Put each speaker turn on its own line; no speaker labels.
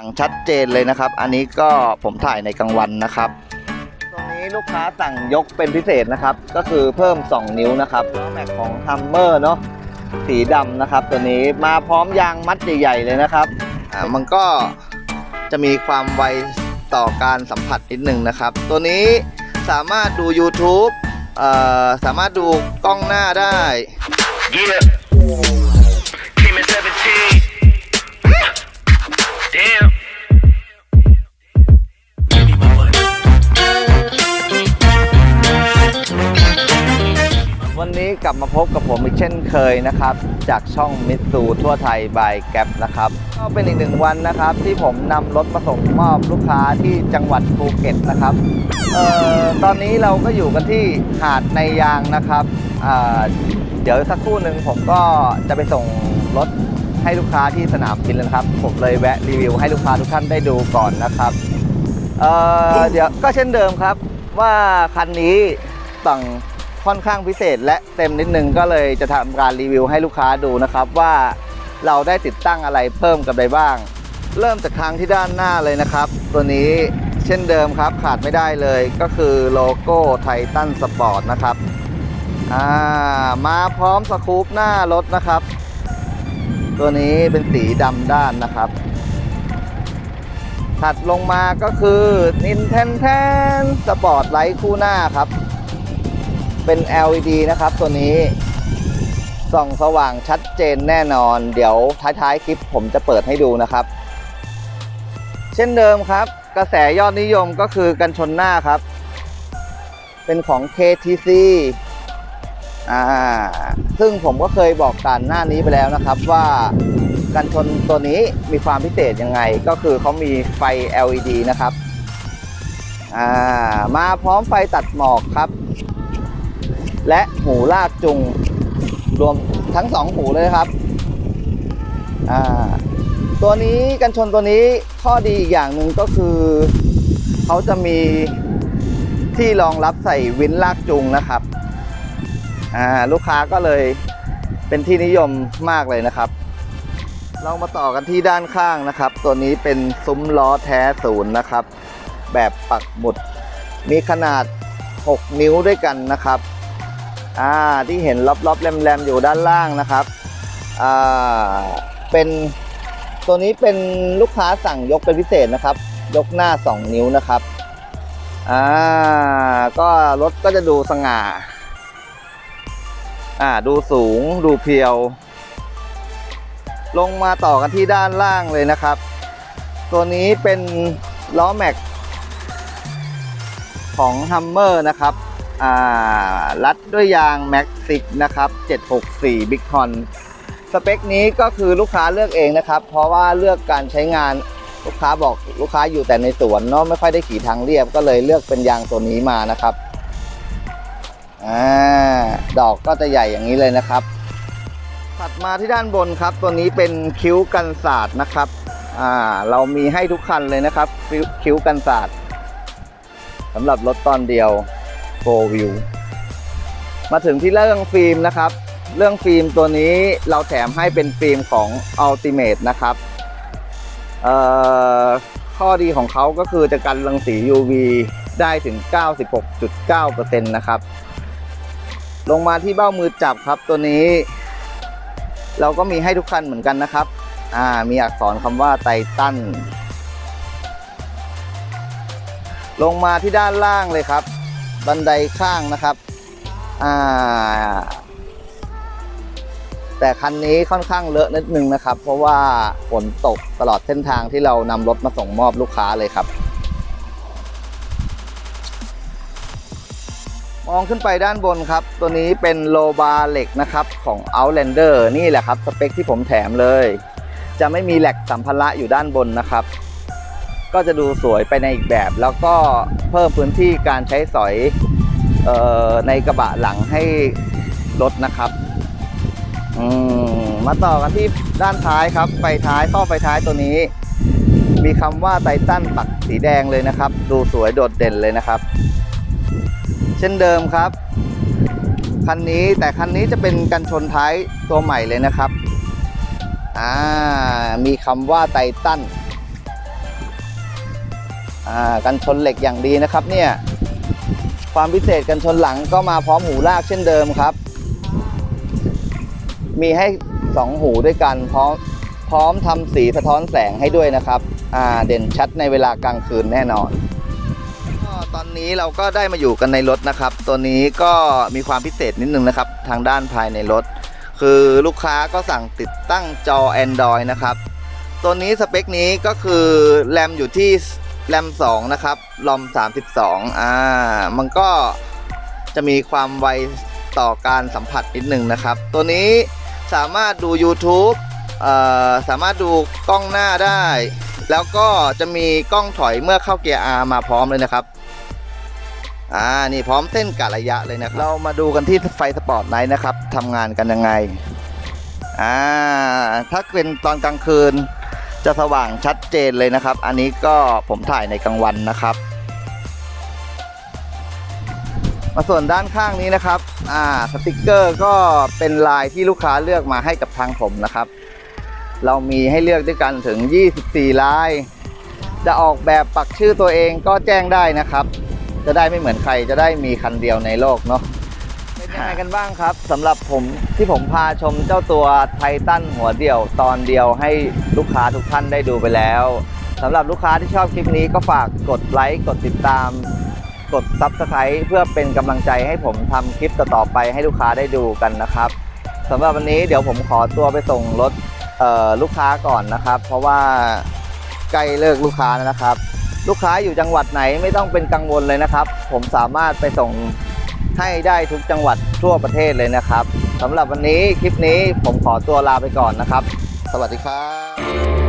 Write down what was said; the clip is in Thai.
างชัดเจนเลยนะครับ อันนี้ก็ผมถ่ายในกลางวันนะครับตัวนี้ลูกค้าสั่งยกเป็นพิเศษนะครับ ก็คือเพิ่ม 2 นิ้วนะครับล้อแม็กของฮัมเมอร์เนาะสีดำนะครับ ตัวนี้มาพร้อมยางมัดใหญ่ๆเลยนะครับอ่ามันก็จะมีความไวต่อการสัมผัสนิดหนึ่งนะครับ ตัวนี้สามารถดู YouTube เอ่อสามารถดูกล้องหน้าได้
Yeah.
ลับมาพบกับผมอีกเช่นเคยนะครับ จากช่องมิตซูทั่วไทยบายแก๊ปนะครับก็เป็นอีกหนึ่งวันนะครับ ที่ผมนำรถมาส่งมอบลูกค้าที่จังหวัดภูเก็ตนะครับเอ่อตอนนี้เราก็อยู่กันที่หาดในยางนะครับอ่าเดี๋ยวสักครู่หนึ่งผมก็จะไปส่งรถให้ลูกค้าที่สนามบินแล้วนะครับ ผมเลยแวะรีวิวให้ลูกค้าทุกท่านได้ดูก่อนนะครับเอ่อเดี๋ยวก็เช่นเดิมครับ ว่าคันนี้ต่าง ค่อนข้างพิเศษ และเต็มนิดนึงก็เลยจะทำการรีวิวให้ลูกค้าดูนะครับว่าเราได้ติดตั้งอะไรเพิ่มกับใดบ้าง เริ่มจากทางที่ด้านหน้าเลยนะครับ ตัวนี้เช่นเดิมครับขาดไม่ได้เลยก็คือโลโก้ไททันสปอร์ตนะครับามาพร้อมสกู๊ปหน้ารถนะครับ ตัวนี้เป็นสีดำด้านนะครับ ถัดลงมาก็คือนินเทนแทนสปอร์ตไลท์คู่หน้าครับ เป็น LED นะครับตัวนี้ส่องสว่างชัดเจนแน่นอน เดี๋ยวท้ายๆคลิปผมจะเปิดให้ดูนะครับ เช่นเดิมครับ กระแสยอดนิยมก็คือกันชนหน้าครับ เป็นของ KTC อ่าซึ่งผมก็เคยบอกกันหน้านี้ไปแล้วนะครับว่ากันชนตัวนี้มีความพิเศษยังไง ก็คือเขามีไฟ LED นะครับ อ่ามาพร้อมไฟตัดหมอกครับ และหูลากจุง รวมทั้งสองหูเลยครับ ตัวนี้กันชนตัวนี้ข้อดีอีกอย่างหนึ่งก็คือ เขาจะมีที่รองรับใส่วินลากจุงนะครับลูกค้าก็เลยเป็นที่นิยมมากเลยนะครับ เรามาต่อกันที่ด้านข้างนะครับ ตัวนี้เป็นซุ้มล้อแท้ศูนย์นะครับ แบบปักหมุด มีขนาด 6 นิ้วด้วยกันนะครับ อ่าที่เห็นล็อบๆแรมๆอยู่ด้านล่างนะครับอ่าเป็นตัวนี้เป็นลูกค้าสั่งยกเป็นพิเศษนะครับ ยกหน้า 2 นิ้วนะครับอ่าก็รถก็จะดูสง่าอ่าดูสูงดูเพียว ลงมาต่อกันที่ด้านล่างเลยนะครับ ตัวนี้เป็นล้อแม็กของ Hummer นะครับ รัดด้วยยาง Max 6นะครับ 764 Big Con สเปคนี้ก็คือลูกค้าเลือกเองนะครับ เพราะว่าเลือกการใช้งานลูกค้าบอกลูกค้าอยู่แต่ในสวนเนาะไม่ค่อยได้ขี่ทางเรียบก็เลยเลือกเป็นยางตัวนี้มานะครับอ่าดอกก็จะใหญ่อย่างนี้เลยนะครับ ถัดมาที่ด้านบนครับ ตัวนี้เป็นคิ้วกันศาสตร์นะครับอ่าเรามีให้ทุกคันเลยนะครับ คิ้วคิ้วกันศาสตร์สำหรับรถตอนเดียว โฟวิวมาถึงที่เรื่องฟิล์มนะครับ เรื่องฟิล์มตัวนี้เราแถมให้เป็นฟิล์มของ Ultimate นะครับข้อดีของเขาก็คือจะกันรังสี UV ได้ถึง 96.9%นะครับ ลงมาที่เบ้ามือจับครับตัวนี้ เราก็มีให้ทุกคันเหมือนกันนะครับ มีอักษรคำว่าไททันลงมาที่ด้านล่างเลยครับ บันไดข้างนะครับอ่าแต่คันนี้ค่อนข้างเลอะนิดนึงนะครับ เพราะว่าฝนตกตลอดเส้นทางที่เรานำรถมาส่งมอบลูกค้าเลยครับ มองขึ้นไปด้านบนครับ ตัวนี้เป็นโลบาร์เหล็กนะครับของ Outlander นี่แหละครับ สเปคที่ผมแถมเลย จะไม่มีแหลกสัมภาระอยู่ด้านบนนะครับ ก็จะดูสวยไปในอีกแบบ แล้วก็เพิ่มพื้นที่การใช้สอยออในกระบะหลังให้รถนะครับมมาต่อกันที่ด้านท้ายครับ ไฟท้ายข้อไฟท้ายตัวนี้ มีคำว่าไททันปักสีแดงเลยนะครับ ดูสวยโดดเด่นเลยนะครับ เช่นเดิมครับคันนี้แต่คันนี้จะเป็นกันชนท้ายตัวใหม่เลยนะครับ อ่า มีคำว่าไททัน กันชนเหล็กอย่างดีนะครับเนี่ยความพิเศษกันชนหลังก็มาพร้อมหูลากเช่นเดิมครับ มีให้สองหูด้วยกันพร้อมพร้อมทำสีสะท้อนแสงให้ด้วยนะครับเด่นชัดในเวลากลางคืนแน่นอนตอนนี้เราก็ได้มาอยู่กันในรถนะครับ ตัวนี้ก็มีความพิเศษนิดนึงนะครับ ทางด้านภายในรถ คือลูกค้าก็สั่งติดตั้งจอ Android นะครับ ตัวนี้สเปคนี้ก็คือแรมอยู่ที่ แรม2นะครับรอม32อ่ามันก็จะมีความไวต่อการสัมผัสนิดหนึ่งนะครับ ตัวนี้สามารถดู YouTube เอ่อสามารถดูกล้องหน้าได้ แล้วก็จะมีกล้องถอยเมื่อเข้าเกียร์ R มาพร้อมเลยนะครับอ่านี่พร้อมเส้นกะระยะเลยนะครับ เรามาดูกันที่ไฟสปอร์ตไลท์นะครับทำงานกันยังไงอ่าถ้าเป็นตอนกลางคืน จะสว่างชัดเจนเลยนะครับ อันนี้ก็ผมถ่ายในกลางวันนะครับ มาส่วนด้านข้างนี้นะครับอ่าสติกเกอร์ก็เป็นลายที่ลูกค้าเลือกมาให้กับทางผมนะครับ เรามีให้เลือกด้วยกันถึง 24 ลาย จะออกแบบปักชื่อตัวเองก็แจ้งได้นะครับ จะได้ไม่เหมือนใครจะได้มีคันเดียวในโลกเนาะ ยังไงกันบ้างครับสำหรับผมที่ผมพาชมเจ้าตัวไททันหัวเดี่ยวตอนเดียวให้ลูกค้าทุกท่านได้ดูไปแล้วสำหรับลูกค้าที่ชอบคลิปนี้ก็ฝากกดไลค์กดติดตาม กด Subscribe เพื่อเป็นกำลังใจให้ผมทำคลิปต่อๆไปให้ลูกค้าได้ดูกันนะครับสำหรับวันนี้เดี๋ยวผมขอตัวไปส่งรถเอ่อลูกค้าก่อนนะครับ เพราะว่าใกล้เลิกลูกค้าแล้วนะครับ ลูกค้าอยู่จังหวัดไหนไม่ต้องเป็นกังวลเลยนะครับ ผมสามารถไปส่ง ให้ได้ทุกจังหวัดทั่วประเทศเลยนะครับสำหรับวันนี้คลิปนี้ผมขอตัวลาไปก่อนนะครับ สวัสดีครับ